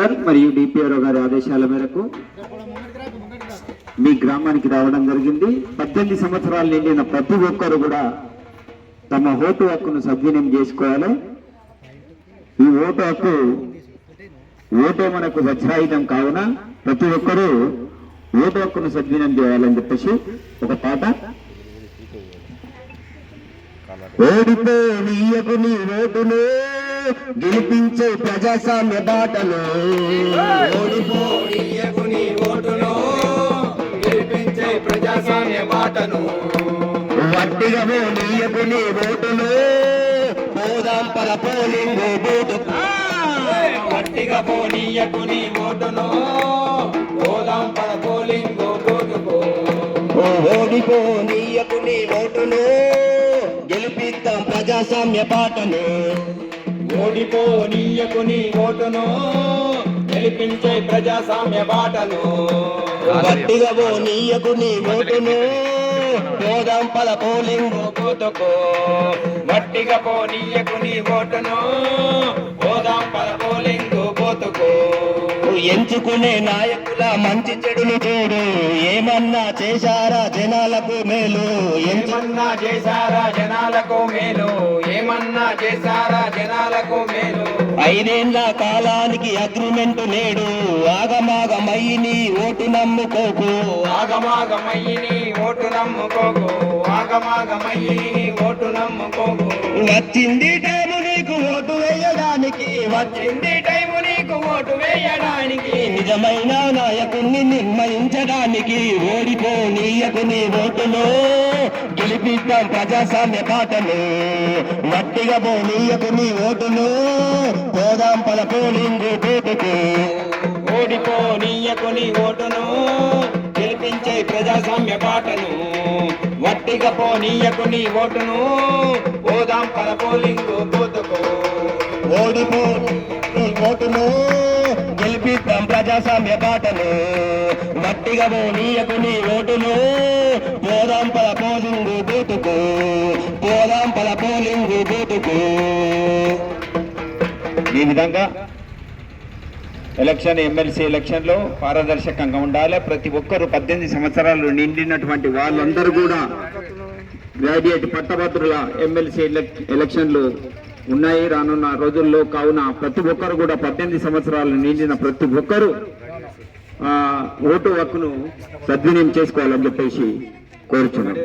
Collector మరియు DPRO గారి ఆదేశాల మేరకు మీ గ్రామానికి రావడం జరిగింది. పద్దెనిమిది సంవత్సరాలు నిండిన ప్రతి ఒక్కరు కూడా తమ ఓటు హక్కును సద్వినియం చేసుకోవాలి. ఈ ఓటు హక్కు ఓటే మనకు వజ్రాయుధం కావున ప్రతి ఒక్కరూ ఓటు హక్కును సద్వినియం చేయాలని చెప్పేసి ఒక పాట. ఓడిపో నీ ఓటులే గెలిపించే ప్రజాస్వామ్య బాటలు. ఓడిపో ఓటును గెలిపించే ప్రజాస్వామ్య బాటను వట్టిగా పో నీయకు నీ ఓటును పోదాం పల పోలింగ్ బూతు. గట్టిగా పో నీయకు నీ ఓటును పోదాం పద పోలింగ్ బూతుకు ఓడిపో నీయకు నీ ఓటును గెలిపిద్దాం ప్రజాస్వామ్య బాటను ఓడిపో నీయకు నీ ఓటును గెలిపించే ప్రజాస్వామ్య బాటను. గట్టిగా పో నీయకు నీ ఓటును పోదాం పద పోలింగు బూతుకు గట్టిగా పో నీయకు నీ ఓటును ఎంచుకునే నాయకుల మంచి చెడుని చూడు. ఏమన్నా చేశారా జనాలకు మేలు? ఏమన్నా చేశారా జనాలకు మేలు? ఏమన్నా చేశారా జనాలకు మేలు? ఐదేళ్ళ కాలానికి అగ్రిమెంట్ నేడు. ఆగమాగమయ్యి నీ ఓటు నమ్ముకోకు. ఆగమాగమయ్యి నీ ఓటు నమ్ముకోకు. ఆగమాగమయ్యి నీ ఓటు నమ్ముకోకు. వచ్చింది టైము నీకు ఓటు వేయడానికి. వచ్చి వచ్చింది నీకు ఓటు వేయడానికి. నిజమైన నాయకుణ్ణి నిర్ణయించడానికి ఓడిపో నీయకు నీ ఓటును గెలిపిద్దాం ప్రజాస్వామ్య పాటలు మట్టిగా పో నీయకు నీ ఓటును పోదాం పద పోలింగు బూతుకు ఓడిపో నీయకు నీ ఓటును గెలిపించే ప్రజాస్వామ్య పాటను వట్టిగా పో నీయకు నీ ఓటును పోదాం పద పోలింగు పోతుకు ఓడిపో నీ ఓటును మాటలు. మట్టిగా నీయకు నీ ఓటులు పోదాం పల పోలింగ్ బూతుకు. పోదాం పల పోలింగ్ బూతుకు. ఈ విధంగా ఎలక్షన్ ఎమ్మెల్సీ ఎలక్షన్లో పారదర్శకంగా ఉండాలి. ప్రతి ఒక్కరు పద్దెనిమిది సంవత్సరాలు నిండినటువంటి వాళ్ళందరూ కూడా గ్రాడ్యుయేట్ పట్టభద్రుల ఎమ్మెల్సీ ఎలక్షన్లు ఉన్నాయి రానున్న రోజుల్లో. కావున ప్రతి ఒక్కరు కూడా పద్దెనిమిది సంవత్సరాలు నిండిన ప్రతి ఒక్కరూ ఆ, ఓటు హక్కును సద్వినియోగం చేసుకోవాలని చెప్పేసి కోరుచున్నాను